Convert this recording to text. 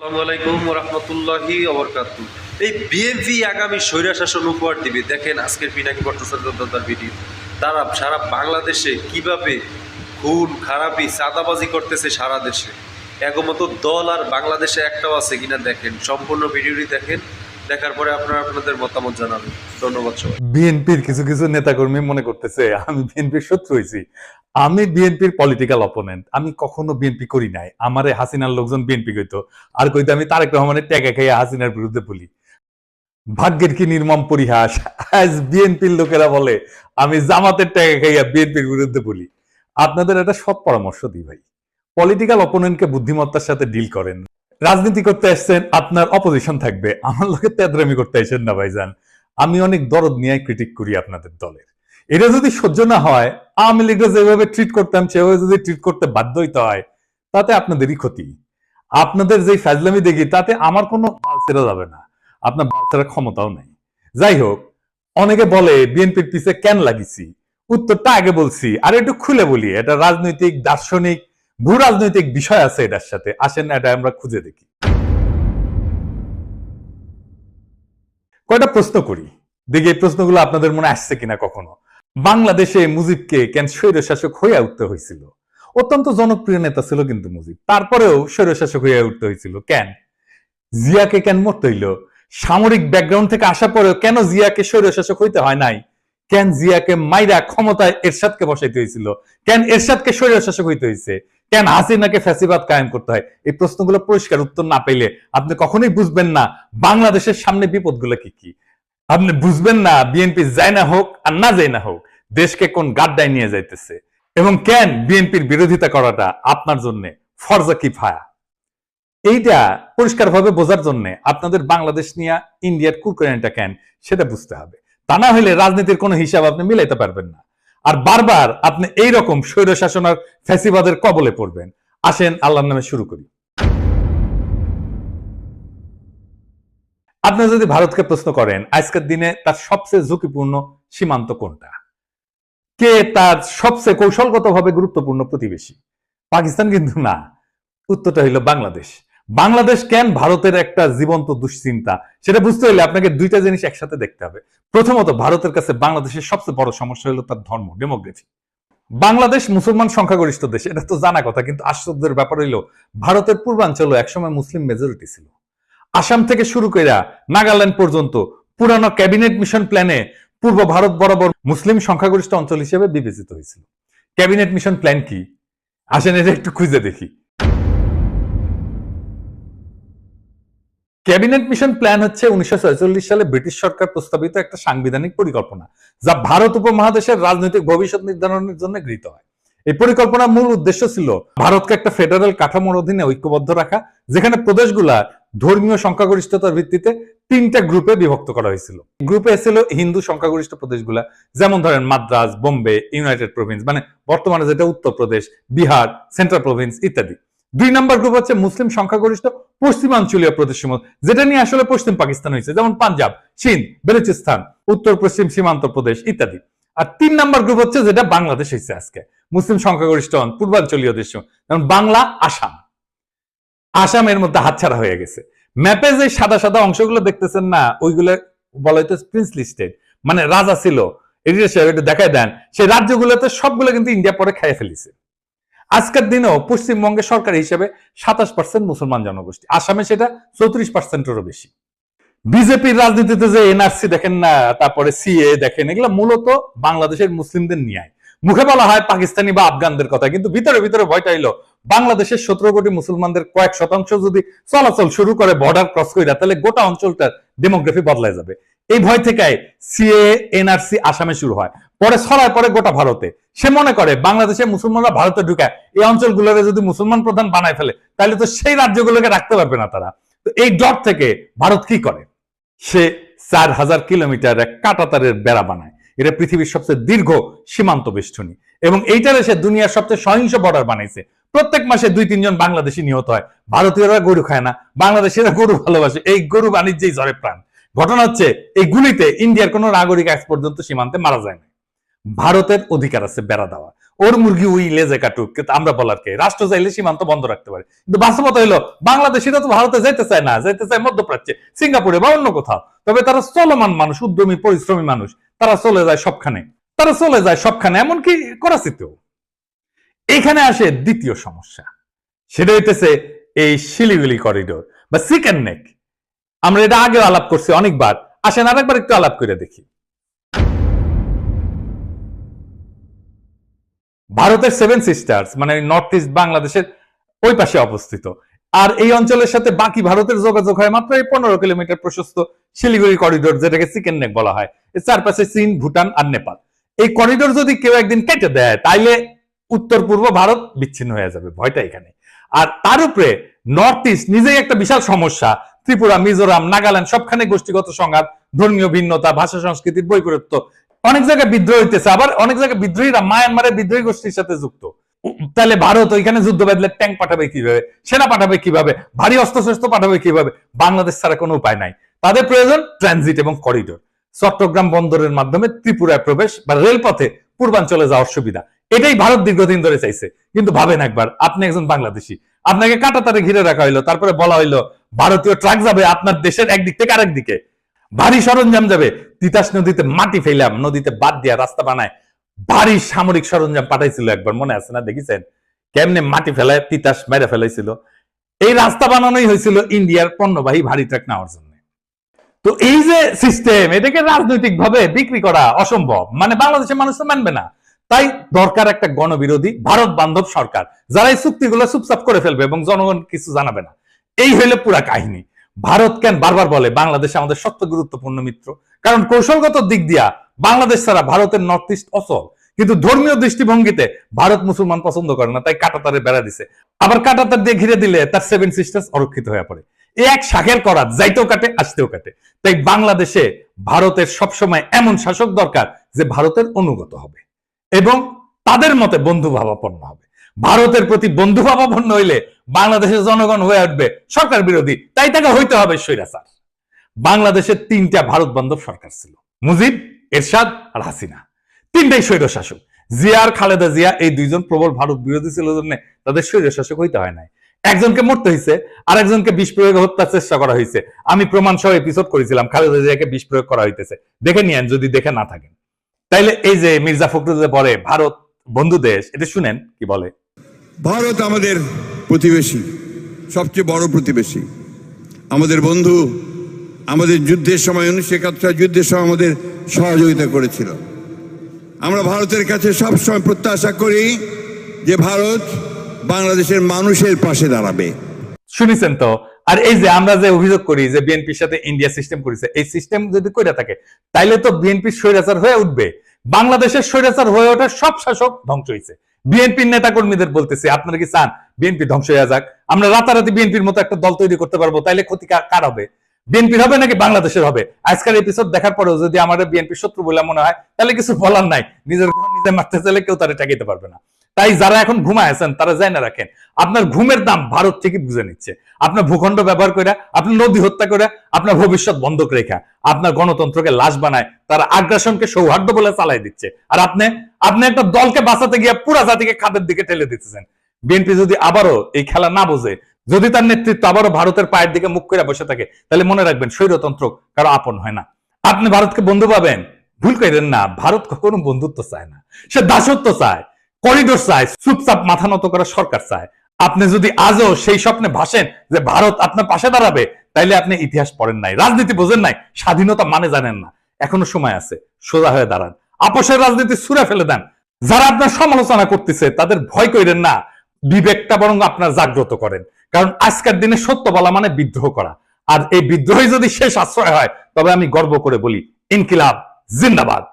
আসসালামু আলাইকুম রহমতুল্লাহি অবরকাত এই বিএনপি আগামী স্বৈরা শাসন উপহার দিবে। দেখেন আজকের পিনাকি ভট্টাচার্যদার ভিডিও। তারা সারা বাংলাদেশে কীভাবে খুন, খারাপি, চাঁদাবাজি করতেছে সারা দেশে? একমতো দল আর বাংলাদেশে একটাও আছে কিনা দেখেন। সম্পূর্ণ ভিডিওটি দেখেন। দেখার পরে আপনারা আপনাদের মতামত জানাবেন। ধন্যবাদ সবাই। বিএনপির কিছু কিছু নেতাকর্মী মনে করতেছে, আমি বিএনপির শত্রু হয়েছি। আমি বিএনপির পলিটিক্যাল অপোনেন্ট আমি কখনো বিএনপি করি নাই। আমারে হাসিনার লোকজন বিএনপি কইতো। আর কইতো আমি তারেক রহমানের ট্যাগা খাইয়া হাসিনার বিরুদ্ধে বলি। ভাগ্যের কি নির্মম পরিহাস? আজ বিএনপির লোকেরা বলে, আমি জামাতের ট্যাগা খাইয়া বিএনপির বিরুদ্ধে বলি। আপনাদের একটা সৎ পরামর্শ দিই ভাই। পলিটিক্যাল অপোনেন্টকে বুদ্ধিমত্তার সাথে ডিল করেন। রাজনীতি করতে আসছেন আপনার অপোজিশন থাকবে। আমার লোকে তেদরামি করতে আসেন না ভাইজান। আমি অনেক দরদ নিয়ে ক্রিটিক করি আপনাদের দলের। এটা যদি সহ্য না হয়, আওয়ামী লীগরা যেভাবে ট্রিট করতাম, সেভাবে যদি ট্রিট করতে বাধ্য হইতে হয়, তাতে আপনাদেরই ক্ষতি। আপনাদের যে ফাজলামি দেখি, তাতে আমার কোনো বাল ছেড়ে যাবে না। আপনার বাল ছেড়ার ক্ষমতাও নাই। যাই হোক, অনেকে বলে, বিএনপির পিছে কেন লাগিছি? উত্তরটা আগে বলছি, আর একটু খুলে বলি, এটা রাজনৈতিক, দার্শনিক ভূ রাজনৈতিক বিষয় আছে এটার সাথে। আসেন এটা আমরা খুঁজে দেখি। কয়টা প্রশ্ন করি? দেখি এই প্রশ্নগুলো আপনাদের মনে আসছে কিনা কখনো। বাংলাদেশে মুজিবকে কেন স্বৈর শাসক হইয়া উঠতে হয়েছিল অত্যন্ত জনপ্রিয় নেতা ছিল কিন্তু মুজিব। তারপরেও স্বৈর শাসক হইয়া উঠতে হয়েছিল কেন? জিয়াকে কেন মরতে হইল? সামরিক ব্যাকগ্রাউন্ড থেকে আসা পরেও কেন জিয়াকে স্বৈর শাসক হইতে হয় নাই? কেন জিয়াকে মাইরা ক্ষমতায় এরশাদকে বসাইতে হয়েছিল কেন এরশাদকে স্বৈর শাসক হইতে হয়েছে কেন হাসিনাকে ফ্যাসিবাদ কায়েম করতে হয়? এই প্রশ্নগুলো পরিষ্কার উত্তর না পেলে আপনি কখনোই বুঝবেন না বাংলাদেশের সামনে বিপদগুলো কি কি। আপনি বুঝবেন না বিএনপি যায় না হোক আর না যায় না হোক, দেশকে কোন গাড্ডায় নিয়ে যাইতেছে। এবং কেন বিএনপির বিরোধিতা করাটা আপনার জন্য ফরজা কি ফায়া এইটা পরিষ্কারভাবে বোঝার জন্য আপনাদের বাংলাদেশ নিয়ে ইন্ডিয়ার কুরকুরানিটা কেন, সেটা বুঝতে হবে। তা না হলে রাজনীতির কোনো হিসাব আপনি মিলাইতে পারবেন না। আর বারবার আপনি এই রকম স্বৈর শাসনার ফ্যাসিবাদের কবলে পড়বেন। আসেন, আল্লাহর নামে শুরু করি। আপনি যদি ভারতকে প্রশ্ন করেন, আজকের দিনে তার সবচেয়ে ঝুঁকিপূর্ণ সীমান্ত কোনটা? কে তার সবচেয়ে কৌশলগতভাবে গুরুত্বপূর্ণ প্রতিবেশী? পাকিস্তান কিন্তু না। উত্তরটা হইল বাংলাদেশ। বাংলাদেশ কেন ভারতের একটা জীবন্ত দুশ্চিন্তা? সেটা বুঝতে হলে আপনাকে দুইটা জিনিস একসাথে দেখতে হবে। প্রথমত, ভারতের কাছে বাংলাদেশের সবচেয়ে বড় সমস্যা হলো তার ধর্ম ডেমোগ্রাফি বাংলাদেশ মুসলমান সংখ্যাগরিষ্ঠ দেশ, এটা তো জানা কথা, কিন্তু আশ্চর্যের ব্যাপার হইল ভারতের পূর্বাঞ্চলও একসময় মুসলিম মেজরিটি ছিল। আসাম থেকে শুরু করে নাগাল্যান্ড পর্যন্ত পুরানো ক্যাবিনেট মিশন প্ল্যানে পূর্ব ভারত বরাবর মুসলিম সংখ্যাগরিষ্ঠ অঞ্চল হিসেবে বিবেচিত হয়েছিল। ক্যাবিনেট মিশন প্ল্যান কি? আসেন এটা একটু খুঁজে দেখি। ক্যাবিনেট মিশন প্ল্যান হচ্ছে উনিশশো সালে ব্রিটিশ সরকার প্রস্তাবিত একটা সাংবিধানিক পরিকল্পনা, যা ভারত উপমহাদেশের রাজনৈতিক ভবিষ্যৎ নির্ধারণের জন্য গৃহীত হয়। এই পরিকল্পনার মূল উদ্দেশ্য ছিল ভারতকে একটা ফেডারেল কাঠামোর অধীনে ঐক্যবদ্ধ রাখা, যেখানে প্রদেশগুলা ধর্মীয় সংখ্যাগরিষ্ঠতার ভিত্তিতে তিনটা গ্রুপে বিভক্ত করা হয়েছিল। গ্রুপে ছিল হিন্দু সংখ্যাগরিষ্ঠ প্রদেশগুলা, যেমন ধরেন মাদ্রাজ, বোম্বে, ইউনাইটেড প্রভিন্স মানে বর্তমানে যেটা উত্তরপ্রদেশ, বিহার, সেন্ট্রাল প্রভিন্স, ইত্যাদি। দুই নম্বর গ্রুপ হচ্ছে মুসলিম সংখ্যাগরিষ্ঠ পশ্চিমাঞ্চলীয় প্রদেশসমূহ, যেটা নিয়ে আসলে পশ্চিম পাকিস্তান হয়েছে, যেমন পাঞ্জাব, চীন, বেলুচিস্তান, উত্তর পশ্চিম সীমান্ত প্রদেশ ইত্যাদি। আর তিন নম্বর গ্রুপ হচ্ছে যেটা বাংলাদেশ হয়েছে আজকে, মুসলিম সংখ্যাগরিষ্ঠ পূর্বাঞ্চলীয় দেশ যেমন বাংলা, আসাম। আসামের মধ্যে হাতছাড়া হয়ে গেছে। ম্যাপে যে সাদা সাদা অংশগুলো দেখতেছেন না, ওইগুলো বলা হইতো প্রিন্সলি স্টেট মানে রাজা ছিল। এটি দেখায় দেন সেই রাজ্যগুলোতে সবগুলো কিন্তু ইন্ডিয়া পরে খেয়ে ফেলিছে। আজকের দিনেও পশ্চিমবঙ্গের সরকার হিসেবে সাতাশ পার্সেন্ট মুসলমান জনগোষ্ঠী, আসামে সেটা চৌত্রিশ পার্সেন্টেরও বেশি। বিজেপির রাজনীতিতে যে এনআরসি দেখেন না, তারপরে সিএ দেখেন, এগুলো মূলত বাংলাদেশের মুসলিমদের নিয়ে মুখে বলা হয় পাকিস্তানি বা আফগানদের কথা কিন্তু ভিতরে ভিতরে ভয়টা এলো। বাংলাদেশের সতেরো কোটি মুসলমানদের কয়েক শতাংশ যদি চলাচল শুরু করে বর্ডার ক্রস করে তাহলে গোটা অঞ্চলটার ডেমোগ্রাফি বদলায় যাবে। এই ভয় থেকে সিএ এনআরসি আসামে শুরু হয়। পরে ছড়ায় পরে গোটা ভারতে। সে মনে করে, বাংলাদেশে মুসলমানরা ভারতে ঢুকায়। এই অঞ্চলগুলোকে যদি মুসলমান প্রধান বানায় ফেলে, তাহলে তো সেই রাজ্যগুলোকে রাখতে পারবে না তারা। তো এই ডট থেকে ভারত কি করে? সে চার হাজার কিলোমিটার এক কাটাতারের বেড়া বানায়। এটা পৃথিবীর সবচেয়ে দীর্ঘ সীমান্ত বেষ্টনী। এবং এইটারে সে দুনিয়ার সবচেয়ে সহিংস বর্ডার বানাইছে। প্রত্যেক মাসে দুই, তিনজন বাংলাদেশি নিহত হয়। ভারতীয়রা গরু খায় না, বাংলাদেশিরা গরু ভালোবাসে। এই গরু বাণিজ্যেই ঝরে প্রাণ। ঘটনা হচ্ছে, এই গুলিতে ইন্ডিয়ার কোন নাগরিক আজ পর্যন্ত সীমান্তে মারা যায় না ভারতের অধিকার আছে বেড়া দেওয়া। ওর মুরগি ওই লেজে কাটুক, কিন্তু আমরা বলার কে? রাষ্ট্র চাইলে সীমান্ত বন্ধ রাখতে পারে। কিন্তু বাস্তবতা হলো বাংলাদেশিরা তো ভারতে যাইতে চায় না, যাইতে চায় মধ্যপ্রাচ্যে, সিঙ্গাপুরে বা অন্য কোথাও। তবে তারা চলমান মানুষ, উদ্যমী, পরিশ্রমী মানুষ, তারা চলে যায় সবখানে। তারা চলে যায় সবখানে, এমনকি করাচিতেও। এখানে আসে দ্বিতীয় সমস্যা। সেটা হইতেছে এই শিলিগুড়ি করিডোর বা চিকেন নেক। আমরা এটা আগেও আলাপ করছি অনেকবার। আসেন আরেকবার একটু আলাপ করে দেখি। ভারতের সেভেন সিস্টার্স মানে নর্থ ইস্ট বাংলাদেশের ওই পাশে অবস্থিত। আর এই অঞ্চলের সাথে বাকি ভারতের যোগাযোগ হয় মাত্র এই পনেরো কিলোমিটার প্রশস্ত শিলিগুড়ি করিডোর যেটাকে চিকেন নেক বলা হয়। চারপাশে চীন, ভুটান আর নেপাল। এই করিডোর যদি কেউ একদিন কেটে দেয়, তাইলে উত্তর পূর্ব ভারত বিচ্ছিন্ন হয়ে যাবে, ভয়টা এখানে। আর তার উপরে নর্থ ইস্ট নিজেই একটা বিশাল সমস্যা ত্রিপুরা, মিজোরাম, নাগাল্যান্ড সবখানে গোষ্ঠীগত সংঘাত, ধর্মীয় ভিন্নতা, ভাষা, সংস্কৃতির বৈপরীত্য। অনেক জায়গায় বিদ্রোহ হইতেছে, আবার অনেক জায়গায় বিদ্রোহীরা মায়ানমারের বিদ্রোহী গোষ্ঠীর সাথে যুক্ত। তাহলে ভারত ওইখানে যুদ্ধ বাঁধলে ট্যাঙ্ক পাঠাবে কীভাবে? সেনা পাঠাবে কীভাবে? ভারী অস্ত্রশস্ত্র পাঠাবে কীভাবে? বাংলাদেশ ছাড়া কোনো উপায় নাই। তাদের প্রয়োজন ট্রানজিট এবং করিডোর চট্টগ্রাম বন্দরের মাধ্যমে ত্রিপুরায় প্রবেশ বা রেলপথে পূর্বাঞ্চলে যাওয়ার সুবিধা। এটাই ভারত দীর্ঘদিন ধরে চাইছে। কিন্তু ভাবেন একবার, আপনি একজন বাংলাদেশি। আপনাকে কাটাতারে ঘিরে রাখা হইল, তারপরে বলা হইল ভারতীয় ট্রাক যাবে আপনার দেশের একদিক থেকে আরেক দিকে। ভারী সরঞ্জাম যাবে, তিতাস নদীতে মাটি ফেলাম, নদীতে বাদ দিয়া রাস্তা বানায়। ভারী সামরিক সরঞ্জাম পাঠাইছিল একবার, মনে আছে না? দেখেছেন? কেমনে মাটি ফেলায়, তিতাস মেরে ফেলাইছিল। এই রাস্তা বানানোই হয়েছিল ইন্ডিয়ার পণ্যবাহী ভারী ট্রাক নেওয়ার জন্য। তো এই যে সিস্টেম এটাকে রাজনৈতিক ভাবে বিক্রি করা অসম্ভব। মানে বাংলাদেশের মানুষ তো মানবে না। তাই দরকার একটা গণবিরোধী ভারত বান্ধব সরকার, যারা এই চুক্তিগুলো চুপচাপ করে ফেলবে এবং জনগণ কিছু জানাবে না। এই হইলে পুরা কাহিনী। ভারত কেন বারবার বলে বাংলাদেশ আমাদের সবচেয়ে গুরুত্বপূর্ণ মিত্র? কারণ কৌশলগত দিক দিয়া বাংলাদেশ ছাড়া ভারতের নর্থ ইস্ট অচল। কিন্তু ধর্মীয় দৃষ্টিভঙ্গিতে ভারত মুসলমান পছন্দ করে না, তাই কাটাতারে বেড়া দিছে। আবার কাটাতার দিয়ে ঘিরে দিলে তার সেভেন সিস্টার্স অরক্ষিত হয়ে পড়ে। এই এক শাখের করা যাইতেও কাটে, আসতেও কাটে। তাই বাংলাদেশে ভারতের সবসময় এমন শাসক দরকার যে ভারতের অনুগত হবে এবং তাদের মতে বন্ধু ভাবাপন্ন হবে। ভারতের প্রতি বন্ধু ভাবাপন্ন হইলে বাংলাদেশের জনগণ হয়ে উঠবে সরকার বিরোধী। তাই তাকে হইতে হবে স্বৈরাচার। বাংলাদেশের তিনটা ভারত বান্ধব সরকার ছিল। মুজিব, এরশাদ আর হাসিনা। তিনটাই স্বৈর শাসক জিয়া আর খালেদা জিয়া এই দুইজন প্রবল ভারত বিরোধী ছিল জন্য তাদের স্বৈর শাসক হইতে হয় নাই। একজনকে মরতে হয়েছে আর একজনকে বিষ প্রয়োগে হত্যার চেষ্টা করা হয়েছে আমি প্রমাণ সহ এপিসোড করেছিলাম, খালেদা জিয়াকে বিষ প্রয়োগ করা হইতেছে। দেখে নিয়েন, যদি দেখে না থাকেন। তাইলে এই যে মির্জা ফখরুল বলে, ভারত বন্ধু দেশ এটা শুনেন কি বলে? ভারত আমাদের প্রতিবেশী সবচেয়ে বড় প্রতিবেশী। আমাদের বন্ধু আমাদের যুদ্ধের সময় উনিশশো একাত্তর যুদ্ধের সময় আমাদের সহযোগিতা করেছিল। আমরা ভারতের কাছে সবসময় প্রত্যাশা করি যে ভারত বাংলাদেশের মানুষের পাশে দাঁড়াবে। শুনেছেন তো? আর এই যে আমরা যে অভিযোগ করি যে বিএনপির সাথে ইন্ডিয়া সিস্টেম করেছে এই সিস্টেম যদি করে থাকে তাইলে তো বিএনপি স্বৈরাচার হয়ে উঠবে। বাংলাদেশের স্বৈরাচার হয়ে ওঠার সব শাসক ধ্বংস হয়েছে বিএনপির নেতা কর্মীদের বলতেছে, আপনারা কি চান? বিএনপি ধ্বংস হয়ে যাক। আমরা রাতারাতি বিএনপির মতো একটা দল তৈরি করতে পারব, তাইলে ক্ষতি কার হবে? বিএনপির হবে নাকি বাংলাদেশের হবে? আজকের এপিসোড দেখার পরেও যদি আমাদের বিএনপি শত্রু বলে মনে হয় তাহলে কিছু বলার নাই। নিজের নিজে মারতে চাইলে কেউ তারা টাকিতে পারবে না। তাই যারা এখন ঘুমায় আছেন, তারা যায় না রাখেন, আপনার ঘুমের দাম ভারত থেকে বুঝে নিচ্ছে। আপনার ভূখণ্ড ব্যবহার করে আপনার নদী হত্যা করে আপনার ভবিষ্যৎ বন্ধক রেখা, আপনার গণতন্ত্রকে লাশ বানায়, তারা আগ্রাসনকে সৌহার্দ্য বলে চালাই দিচ্ছে। আর আপনি আপনি একটা দলকে বাঁচাতে গিয়ে পুরা জাতিকে খাদের দিকে ঠেলে দিতেছেন। বিএনপি যদি আবারও এই খেলা না বোঝে, যদি তার নেতৃত্ব আবারও ভারতের পায়ের দিকে মুখ করে বসে থাকে, তাহলে মনে রাখবেন স্বৈরতন্ত্র কারও আপন হয় না। আপনি ভারতকে বন্ধু পাবেন, ভুল করেন না, ভারত কখনো বন্ধুত্ব চায় না। সে দাসত্ব চায় করিডোর চায়, চুপচাপ মাথা নত করা সরকার চায়। আপনি যদি আজও সেই স্বপ্নে ভাসেন যে ভারত আপনার পাশে দাঁড়াবে, তাইলে আপনি ইতিহাস পড়েন নাই, রাজনীতি বোঝেন নাই, স্বাধীনতা মানে জানেন না। এখনও সময় আছে, সোজা হয়ে দাঁড়ান। আপোষের রাজনীতি ছুড়ে ফেলে দেন। যারা আপনার সমালোচনা করতেছে, তাদের ভয় করেন না, বিবেকটা বরং আপনার জাগ্রত করেন। কারণ আজকের দিনে সত্য বলা মানে বিদ্রোহ করা। আর এই বিদ্রোহই যদি শেষ আশ্রয় হয়, তবে আমি গর্ব করে বলি, ইনকিলাব, জিন্দাবাদ।